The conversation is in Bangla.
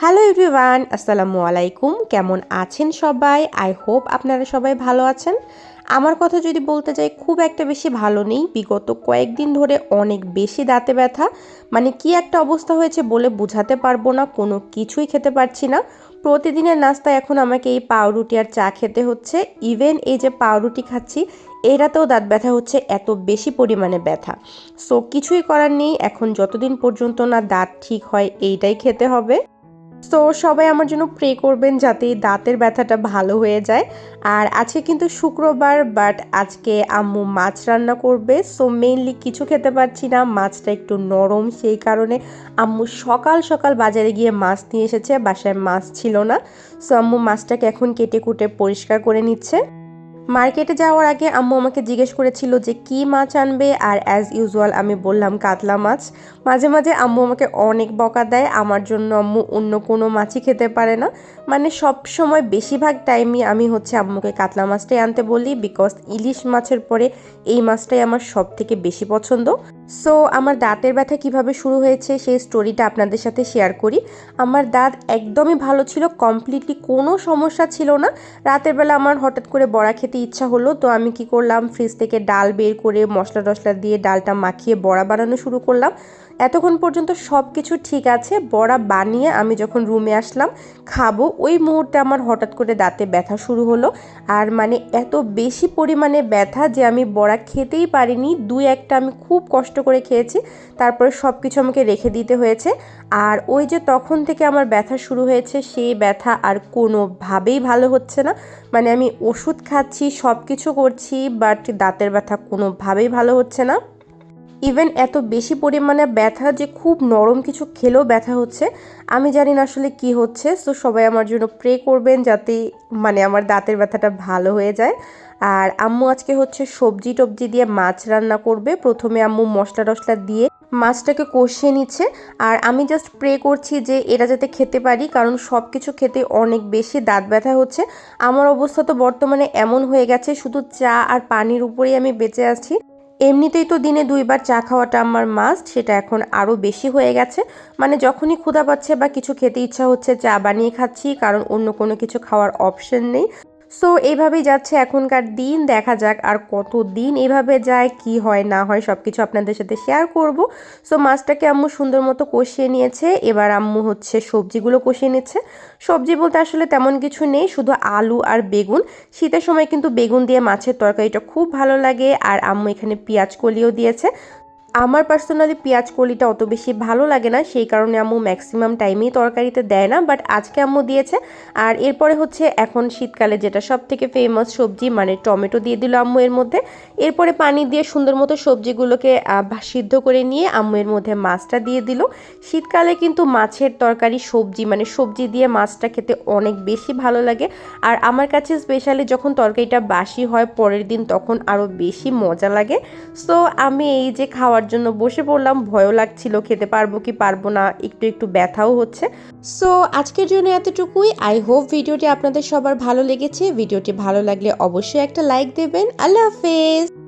হ্যালো এভরিওয়ান আসসালামু আলাইকুম। কেমন আছেন সবাই? আই হোপ আপনারা সবাই ভালো আছেন। আমার কথা যদি বলতে যাই, খুব একটা বেশি ভালো নেই। বিগত কয়েকদিন ধরে অনেক বেশি দাঁতে ব্যথা। মানে কি একটা অবস্থা হয়েছে বলে বোঝাতে পারব না, কোনো কিছুই খেতে পারছি না। প্রতিদিনের নাস্তায় এখন আমাকে এই পাউরুটি আর চা খেতে হচ্ছে। ইভেন এই যে পাউরুটি খাচ্ছি, এরাতেও দাঁত ব্যথা হচ্ছে, এত বেশি পরিমাণে ব্যথা। সো কিছুই করার নেই, এখন যতদিন পর্যন্ত না দাঁত ঠিক হয়, এইটাই খেতে হবে। তো সবাই আমার জন্য প্রে করবেন যাতে দাঁতের ব্যথাটা ভালো হয়ে যায়। আর আজকে কিন্তু শুক্রবার বাট আজকে আম্মু মাছ রান্না করবে। সো মেইনলি কিছু খেতে পারছি না, মাছটা একটু নরম, সেই কারণে আম্মু সকাল সকাল বাজারে গিয়ে মাছ নিয়ে এসেছে, বাসায় মাছ ছিল না। সো আম্মু মাছটাকে এখন কেটে কুটে পরিষ্কার করে নিচ্ছে। মার্কেটে যাওয়ার আগে আম্মু আমাকে জিজ্ঞেস করেছিল যে কি মাছ আনবে আর অ্যাজ ইউজুয়াল আমি বললাম কাতলা মাছ। মাঝে মাঝে আম্মু আমাকে অনেক বকা দেয়, আমার জন্য আম্মু অন্য কোনো মাছই খেতে পারে না। মানে সব সময় বেশিরভাগ টাইমই আমি হচ্ছে আম্মুকে কাতলা মাছটাই আনতে বলি বিকজ ইলিশ মাছের পরে এই মাছটাই আমার সব থেকে বেশি পছন্দ। সো আমার দাঁতের ব্যথা কীভাবে শুরু হয়েছে সেই স্টোরিটা আপনাদের সাথে শেয়ার করি। আমার দাঁত একদমই ভালো ছিল কমপ্লিটলি কোনো সমস্যা ছিল না। রাতের বেলা আমার হঠাৎ করে বড়া খেতে ইচ্ছা হলো, তো আমি কি করলাম ফ্রিজ থেকে ডাল বের করে মশলা টশলা দিয়ে ডালটা মাখিয়ে বড়া বানানো শুরু করলাম। এতক্ষণ পর্যন্ত সব কিছু ঠিক আছে, বড়া বানিয়ে আমি যখন রুমে আসলাম, খাব, ওই মুহূর্তে আমার হঠাৎ করে দাঁতে ব্যথা শুরু হলো। আর মানে এত বেশি পরিমাণে ব্যথা যে আমি বড়া খেতেই পারিনি, দুই একটা আমি খুব কষ্ট করে খেয়েছি, তারপরে সব কিছু আমাকে রেখে দিতে হয়েছে। আর ওই যে তখন থেকে আমার ব্যথা শুরু হয়েছে, সেই ব্যথা আর কোনোভাবেই ভালো হচ্ছে না। মানে আমি ওষুধ খাচ্ছি সব কিছু করছি, বাট দাঁতের ব্যথা কোনোভাবেই ভালো হচ্ছে না। ইভেন এত বেশি পরিমাণে ব্যথা যে খুব নরম কিছু খেলেও ব্যথা হচ্ছে, আমি জানি না আসলে কি হচ্ছে। তো সবাই আমার জন্য প্রে করবেন যাতে মানে আমার দাঁতের ব্যথাটা ভালো হয়ে যায়। আর আম্মু আজকে হচ্ছে সবজি টবজি দিয়ে মাছ রান্না করবে। প্রথমে আম্মু মশলা টশলা দিয়ে মাছটাকে কষিয়ে নিচ্ছে। আর আমি জাস্ট প্রে করছি যে এরা যাতে খেতে পারি, কারণ সব কিছু খেতে অনেক বেশি দাঁত ব্যথা হচ্ছে। আমার অবস্থা তো বর্তমানে এমন হয়ে গেছে, শুধু চা আর পানির উপরেই আমি বেঁচে আছি। এমনিতেই তো দিনে দুইবার চা খাওয়াটা আমার মাস্ট সেটা এখন আরও বেশি হয়ে গেছে। মানে যখনই ক্ষুধা পাচ্ছে বা কিছু খেতে ইচ্ছা হচ্ছে চা বানিয়ে খাচ্ছি, কারণ অন্য কোনো কিছু খাওয়ার অপশন নেই। সো এইভাবেই যাচ্ছে এখনকার দিন। দেখা যাক আর কত দিন এভাবে যায়, কি হয়, না হয় সব কিছু আপনাদের সাথে শেয়ার করব। সো মাছটাকে আম্মু সুন্দর মতো কষিয়ে নিয়েছে। এবার আম্মু হচ্ছে সবজিগুলো কষিয়ে নিচ্ছে। সবজি বলতে আসলে তেমন কিছু নেই, শুধু আলু আর বেগুন। শীতের সময় কিন্তু বেগুন দিয়ে মাছের তরকারিটা খুব ভালো লাগে। আর আম্মু এখানে পেঁয়াজ কলিও দিয়েছে। আমার পার্সোনালি পেঁয়াজ কলিটা অত বেশি ভালো লাগে না, সেই কারণে আম্মু ম্যাক্সিমাম টাইমেই তরকারিতে দেয় না বাট আজকে আম্মু দিয়েছে। আর এরপরে হচ্ছে এখন শীতকালে যেটা সব থেকে ফেমাস সবজি মানে টমেটো দিয়ে দিল আম্মু এর মধ্যে। এরপরে পানি দিয়ে সুন্দর মতো সবজিগুলোকে সিদ্ধ করে নিয়ে আম্মু এর মধ্যে মাছটা দিয়ে দিল। শীতকালে কিন্তু মাছের তরকারি, সবজি মানে সবজি দিয়ে মাছটা খেতে অনেক বেশি ভালো লাগে। আর আমার কাছে স্পেশালি যখন তরকারিটা বাসি হয়, পরের দিন তখন আরও বেশি মজা লাগে। সো আমি এই যে খাওয়ার খাওয়ার জন্য বসে পড়লাম, ভয়ও লাগছিল, খেতে পারব কি পারব না, একটু একটু ব্যথাও হচ্ছে। সো আজকের জন্য এতটুকুই। আই হোপ ভিডিওটি আপনাদের সবার ভালো লেগেছে। ভিডিওটি ভালো লাগলে অবশ্যই একটা লাইক দেবেন। আল্লাহ হাফেজ!